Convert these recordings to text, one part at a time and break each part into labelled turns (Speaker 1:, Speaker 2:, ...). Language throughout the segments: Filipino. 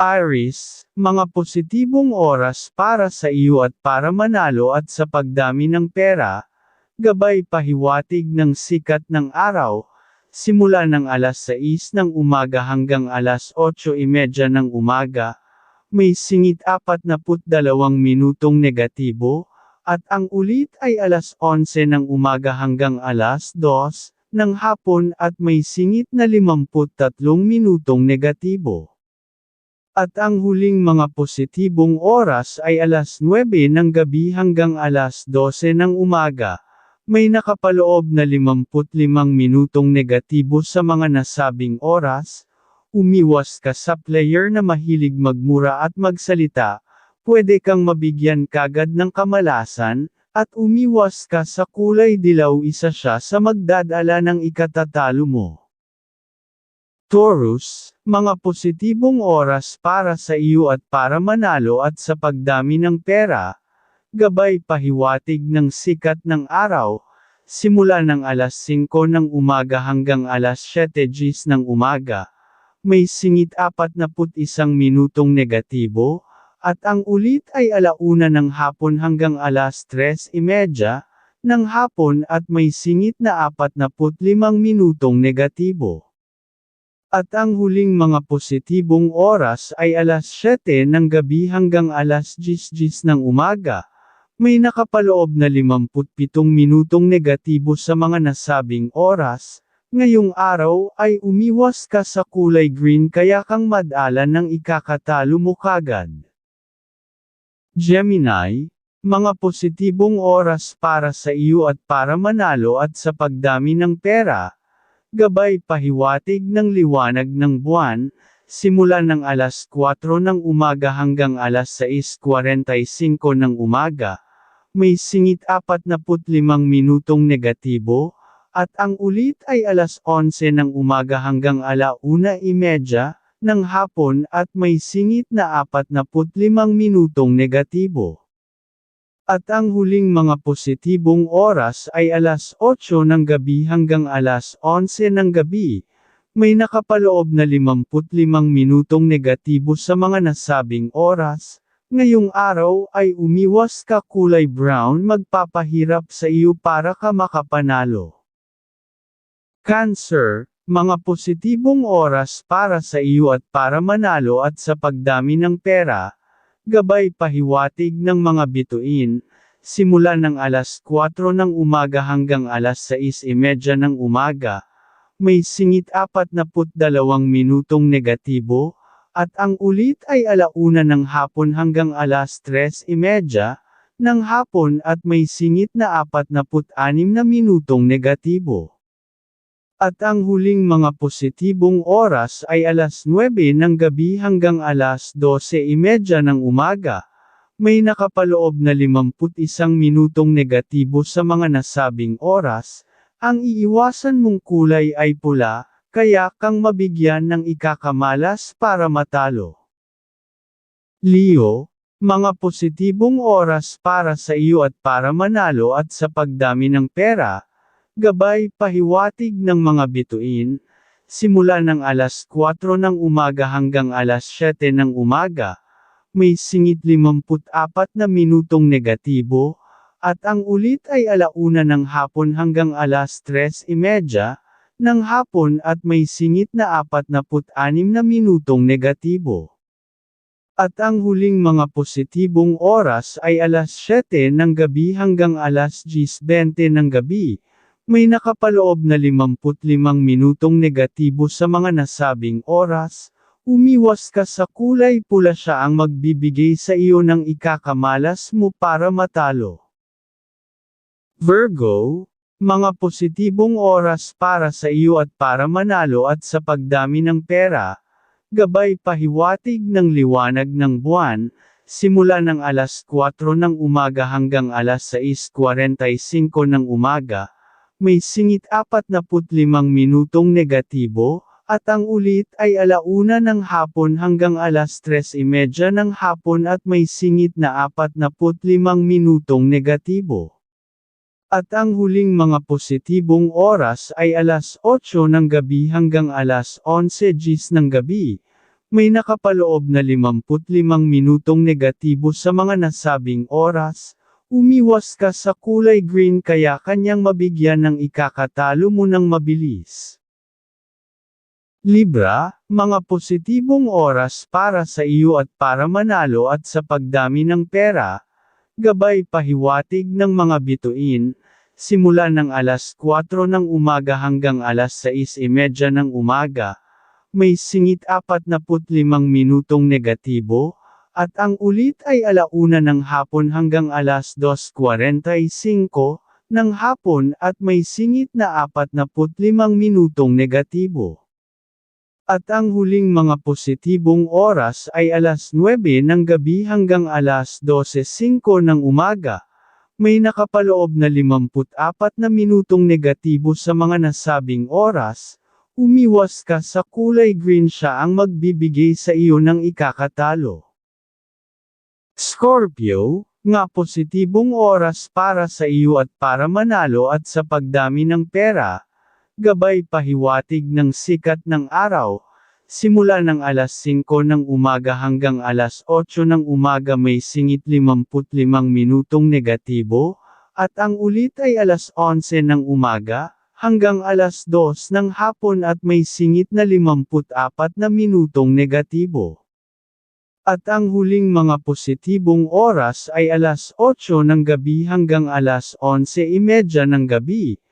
Speaker 1: Aris, mga positibong oras para sa iyo at para manalo at sa pagdami ng pera, gabay pahiwatig ng sikat ng araw, simula ng alas 6 ng umaga hanggang alas 8.30 ng umaga, may singit 42 minutong negatibo, at ang ulit ay alas 11 ng umaga hanggang alas 2 ng hapon at may singit na 53 minutong negatibo. At ang huling mga positibong oras ay alas 9 ng gabi hanggang alas 12 ng umaga. May nakapaloob na 55 minutong negatibo sa mga nasabing oras. Umiwas ka sa player na mahilig magmura at magsalita. Pwede kang mabigyan kagad ng kamalasan, at umiwas ka sa kulay dilaw isa siya sa magdadala ng ikatatalo mo. Taurus, mga positibong oras para sa iyo at para manalo at sa pagdami ng pera, gabay pahiwatig ng sikat ng araw, simula ng alas 5 ng umaga hanggang alas 7 gis ng umaga, may singit 41 minutong negatibo, at ang ulit ay alauna ng hapon hanggang alas 3.30 ng hapon at may singit na 45 minutong negatibo. At ang huling mga positibong oras ay alas 7 ng gabi hanggang alas 10 ng umaga. May nakapaloob na 57 minutong negatibo sa mga nasabing oras. Ngayong araw ay umiwas ka sa kulay green kaya kang madalan ng ikakatalo mo kagad. Gemini, mga positibong oras para sa iyo at para manalo at sa pagdami ng pera, Gabay pahiwatig ng liwanag ng buwan, simula ng alas 4 ng umaga hanggang alas 6.45 ng umaga, may singit 45 minutong negatibo, at ang ulit ay alas 11 ng umaga hanggang alauna.30 ng hapon at may singit na 45 minutong negatibo. At ang huling mga positibong oras ay alas 8 ng gabi hanggang alas 11 ng gabi. May nakapaloob na 55 minutong negatibo sa mga nasabing oras. Ngayong araw ay umiwas ka kulay brown magpapahirap sa iyo para ka makapanalo. Cancer, mga positibong oras para sa iyo at para manalo at sa pagdami ng pera, Gabay pahiwatig ng mga bituin, simula ng alas 4 ng umaga hanggang alas 6.30 ng umaga, may singit 42 minutong negatibo, at ang ulit ay alauna ng hapon hanggang alas 3.30 ng hapon at may singit na 46 na minutong negatibo. At ang huling mga positibong oras ay alas 9 ng gabi hanggang alas 12.30 ng umaga. May nakapaloob na 51 minutong negatibo sa mga nasabing oras. Ang iiwasan mong kulay ay pula, kaya kang mabigyan ng ikakamalas para matalo. Leo, mga positibong oras para sa iyo at para manalo at sa pagdami ng pera, Gabay pahiwatig ng mga bituin, simula ng alas 4 ng umaga hanggang alas 7 ng umaga, may singit 54 na minutong negatibo, at ang ulit ay alauna ng hapon hanggang alas 3.30 ng hapon at may singit na 46 na minutong negatibo. At ang huling mga positibong oras ay alas 7 ng gabi hanggang alas 10.20 ng gabi, may nakapaloob na 55 minutong negatibo sa mga nasabing oras, umiwas ka sa kulay pula siya ang magbibigay sa iyo ng ikakamalas mo para matalo. Virgo, mga positibong oras para sa iyo at para manalo at sa pagdami ng pera, gabay pahiwatig ng liwanag ng buwan, simula ng alas 4 ng umaga hanggang alas 6.45 ng umaga, may singit 45 minutong negatibo, at ang ulit ay alauna ng hapon hanggang alas 3.30 ng hapon at may singit na 45 minutong negatibo. At ang huling mga positibong oras ay alas 8 ng gabi hanggang alas 11 gis ng gabi. may nakapaloob na 55 minutong negatibo sa mga nasabing oras, umiwas ka sa kulay green kaya kanyang mabigyan ng ikakatalo mo ng mabilis. Libra, mga positibong oras para sa iyo at para manalo at sa pagdami ng pera, gabay pahiwatig ng mga bituin, simula ng alas 4 ng umaga hanggang alas 6.30 ng umaga, may singit 45 minutong negatibo, at ang ulit ay alauna ng hapon hanggang alas 2.45 ng hapon at may singit na 45 minutong negatibo. At ang huling mga positibong oras ay alas 9 ng gabi hanggang alas 12.05 ng umaga. May nakapaloob na 54 na minutong negatibo sa mga nasabing oras, Umiwas ka sa kulay green siya ang magbibigay sa iyo ng ikakatalo. Scorpio, nga positibong oras para sa iyo at para manalo at sa pagdami ng pera, gabay pahiwatig ng sikat ng araw, simula ng alas 5 ng umaga hanggang alas 8 ng umaga may singit 55 minutong negatibo, at ang ulit ay alas 11 ng umaga, hanggang alas 2 ng hapon at may singit na 54 na minutong negatibo. At ang huling mga positibong oras ay alas 8 ng gabi hanggang alas 11.30 ng gabi.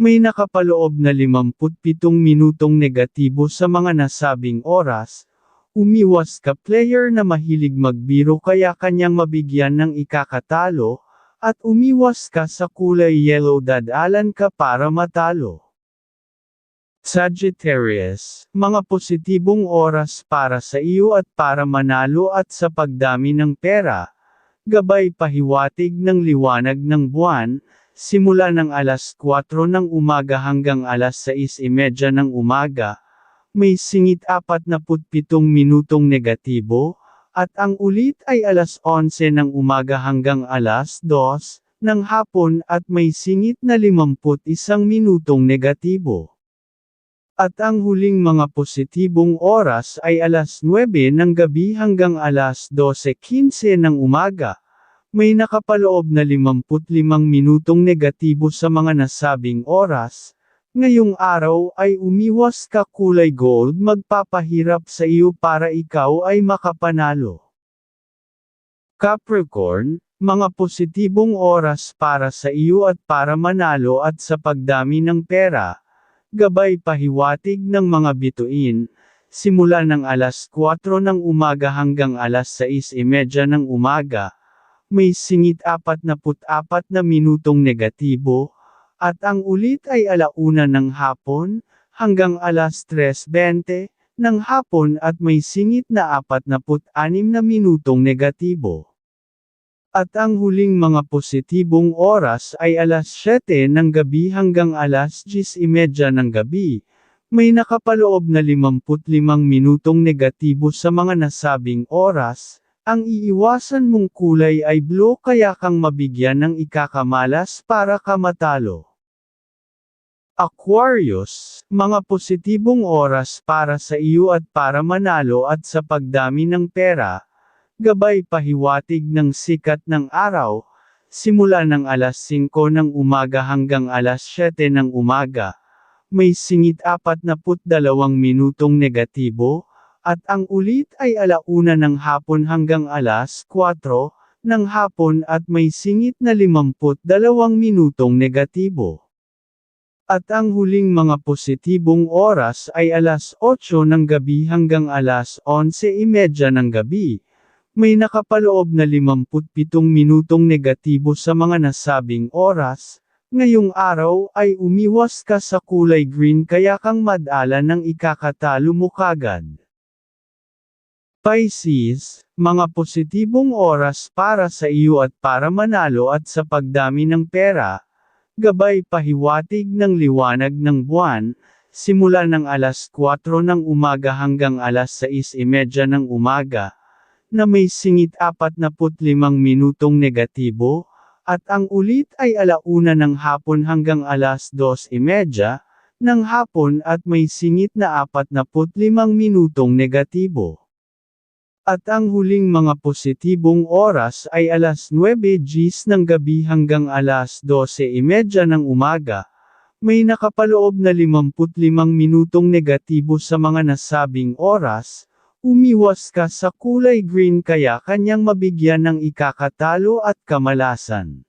Speaker 1: May nakapaloob na 57 minutong negatibo sa mga nasabing oras. Umiwas ka player na mahilig magbiro kaya kanyang mabigyan ng ikakatalo, at umiwas ka sa kulay yellow dadalan ka para matalo. Sagittarius, mga positibong oras para sa iyo at para manalo at sa pagdami ng pera, gabay pahiwatig ng liwanag ng buwan, simula ng alas 4 ng umaga hanggang alas 6.30 ng umaga, may singit 47 minutong negatibo, at ang ulit ay alas 11 ng umaga hanggang alas 2 ng hapon at may singit na 51 minutong negatibo. At ang huling mga positibong oras ay alas 9 ng gabi hanggang alas 12.15 ng umaga. May nakapaloob na 55 minutong negatibo sa mga nasabing oras, Ngayong araw ay umiwas ka kulay gold magpapahirap sa iyo para ikaw ay makapanalo. Capricorn, mga positibong oras para sa iyo at para manalo at sa pagdami ng pera, gabay pahiwatig ng mga bituin, simula ng alas 4 ng umaga hanggang alas 6.30 ng umaga, may singit 44 na minutong negatibo, at ang ulit ay alauna ng hapon, hanggang alas 3.20 ng hapon at may singit na 46 na minutong negatibo. At ang huling mga positibong oras ay alas 7 ng gabi hanggang alas 10.30 ng gabi. May nakapaloob na 55 minutong negatibo sa mga nasabing oras, ang iiwasan mong kulay ay blue kaya kang mabigyan ng ikakamalas para ka matalo. Aquarius, mga positibong oras para sa iyo at para manalo at sa pagdami ng pera, gabay pahiwatig ng sikat ng araw, simula ng alas 5 ng umaga hanggang alas 7 ng umaga, may singit 42 minutong negatibo, at ang ulit ay alauna ng hapon hanggang alas 4 ng hapon at may singit na 52 minutong negatibo. At ang huling mga positibong oras ay alas 8 ng gabi hanggang alas 11.30 ng gabi. May nakapaloob na 57 minutong negatibo sa mga nasabing oras, Ngayong araw ay umiwas ka sa kulay green kaya kang madala ng ikakatalo mo kagad. Pisces, mga positibong oras para sa iyo at para manalo at sa pagdami ng pera, gabay pahiwatig ng liwanag ng buwan, simula ng alas 4 ng umaga hanggang alas 6.30 ng umaga, na may singit 45 minutong negatibo, at ang ulit ay alauna ng hapon hanggang alas 2.30 e ng hapon at may singit na 45 minutong negatibo. At ang huling mga positibong oras ay alas 9 gis ng gabi hanggang alas 12.30 e ng umaga, may nakapaloob na 55 minutong negatibo sa mga nasabing oras, Umiwas ka sa kulay green kaya kanyang mabigyan ng ikakatalo at kamalasan.